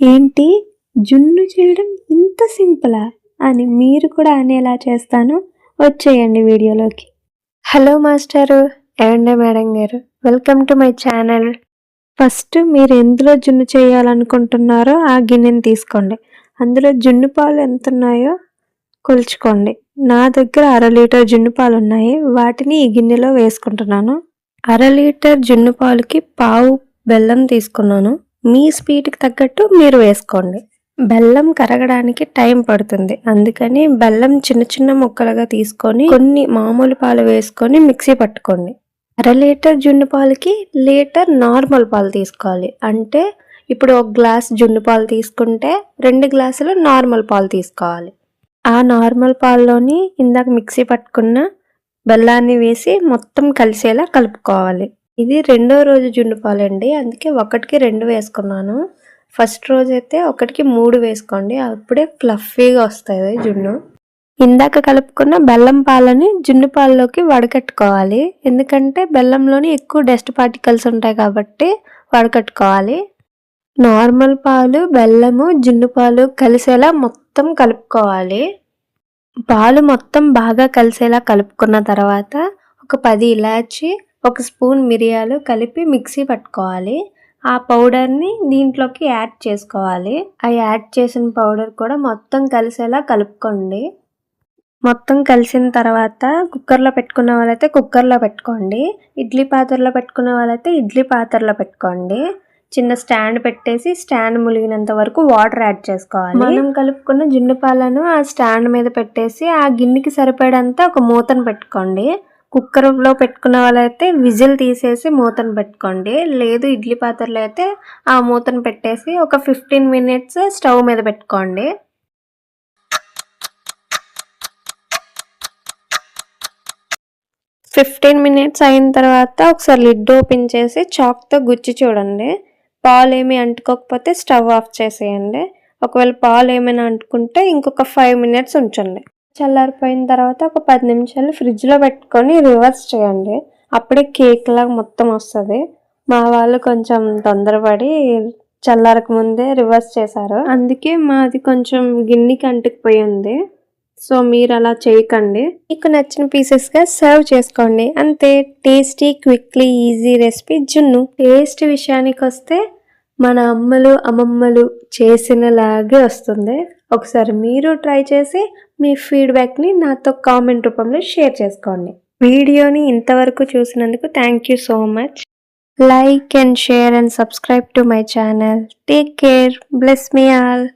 ఏంటి? జున్ను చేయడం ఇంత సింపులా? అని మీరు కూడా అనేలా చేస్తాను. వచ్చేయండి వీడియోలోకి. హలో మాస్టరు ఏమండే మేడం గారు? Welcome to my channel. First మీరు ఎందులో జున్ను చేయాలనుకుంటున్నారో ఆ గిన్నెని తీసుకోండి. అందులో జున్ను పాలు ఎంత ఉన్నాయో కొలుచుకోండి. నా దగ్గర అర లీటర్ జున్ను పాలు ఉన్నాయి వాటిని ఈ గిన్నెలో వేసుకుంటున్నాను. అర లీటర్ జున్ను పాలుకి పావు బెల్లం తీసుకున్నాను. మీ స్పీడ్కి తగ్గట్టు మీరు వేసుకోండి. బెల్లం కరగడానికి టైం పడుతుంది. అందుకని బెల్లం చిన్న చిన్న ముక్కలుగా తీసుకొని కొన్ని మామూలు పాలు వేసుకొని మిక్సీ పట్టుకోండి. అర లీటర్ జున్ను పాలకి లీటర్ నార్మల్ పాలు తీసుకోవాలి. అంటే ఇప్పుడు ఒక గ్లాస్ జున్ను పాలు తీసుకుంటే రెండు గ్లాసులు నార్మల్ పాలు తీసుకోవాలి. ఆ నార్మల్ పాల్లోని ఇందాక మిక్సీ పట్టుకున్న బెల్లాన్ని వేసి మొత్తం కలిసేలా కలుపుకోవాలి. ఇది రెండో రోజు జున్ను పాలండి. అందుకే ఒకటికి రెండు వేసుకున్నాను. ఫస్ట్ రోజు అయితే ఒకటికి మూడు వేసుకోండి. అప్పుడే ఫ్లఫీగా వస్తుంది జున్ను ఇందాక కలుపుకున్న బెల్లం పాలని జున్ను పాలలోకి వడకట్టుకోవాలి. ఎందుకంటే బెల్లంలోని ఎక్కువ డస్ట్ పార్టికల్స్ ఉంటాయి కాబట్టి వడకట్టుకోవాలి. నార్మల్ పాలు బెల్లము జున్ను పాలు కలిసేలా మొత్తం కలుపుకోవాలి. పాలు మొత్తం బాగా కలిసేలా కలుపుకున్న తర్వాత ఒక పది ఇలాచి ఒక స్పూన్ మిరియాలు కలిపి మిక్సీ పట్టుకోవాలి. ఆ పౌడర్ని దీంట్లోకి యాడ్ చేసుకోవాలి. ఆ యాడ్ చేసిన పౌడర్ కూడా మొత్తం కలిసేలా కలుపుకోండి. మొత్తం కలిసిన తర్వాత కుక్కర్లో పెట్టుకున్న వాళ్ళైతే కుక్కర్లో పెట్టుకోండి. ఇడ్లీ పాత్రలో పెట్టుకున్న వాళ్ళైతే ఇడ్లీ పాత్రలో పెట్టుకోండి. చిన్న స్టాండ్ పెట్టేసి స్టాండ్ ములిగినంత వరకు వాటర్ యాడ్ చేసుకోవాలి. మనం కలుపుకున్న జున్ను పాలను ఆ స్టాండ్ మీద పెట్టేసి ఆ గిన్నెకి సరిపడంతా ఒక మూతను పెట్టుకోండి. కుక్కర్లో పెట్టుకున్న వాళ్ళైతే విజిల్ తీసేసి మూతను పెట్టుకోండి. లేదు ఇడ్లీ పాత్రలో అయితే ఆ మూతను పెట్టేసి ఒక ఫిఫ్టీన్ మినిట్స్ స్టవ్ మీద పెట్టుకోండి. ఫిఫ్టీన్ మినిట్స్ అయిన తర్వాత ఒకసారి లిడ్ ఓపెన్ చేసి చాక్తో గుచ్చి చూడండి. పాలు ఏమీ అంటుకోకపోతే స్టవ్ ఆఫ్ చేసేయండి. ఒకవేళ పాలు ఏమైనా అంటుకుంటే ఇంకొక ఫైవ్ మినిట్స్ ఉంచండి. చల్లారిపోయిన తర్వాత ఒక పది నిమిషాలు ఫ్రిడ్జ్లో పెట్టుకొని రివర్స్ చేయండి. అప్పుడే కేక్ లాగా మొత్తం వస్తుంది. మా వాళ్ళు కొంచెం తొందరపడి చల్లారక ముందే రివర్స్ చేశారు. అందుకే మాది కొంచెం గిన్నెకి అంటుకుపోయి ఉంది. సో మీరు అలా చేయకండి. మీకు నచ్చిన పీసెస్గా సర్వ్ చేసుకోండి. అంతే. Tasty quickly easy recipe. జున్ను టేస్ట్ విషయానికి వస్తే మన అమ్మలు అమ్మమ్మలు చేసినలాగే వస్తుంది. ఒకసారి మీరు ట్రై చేసి మీ ఫీడ్బ్యాక్ని నాతో కామెంట్ రూపంలో షేర్ చేసుకోండి. వీడియోని ఇంతవరకు చూసినందుకు thank you so much. Like and share and subscribe to my channel. Take care. Bless me all.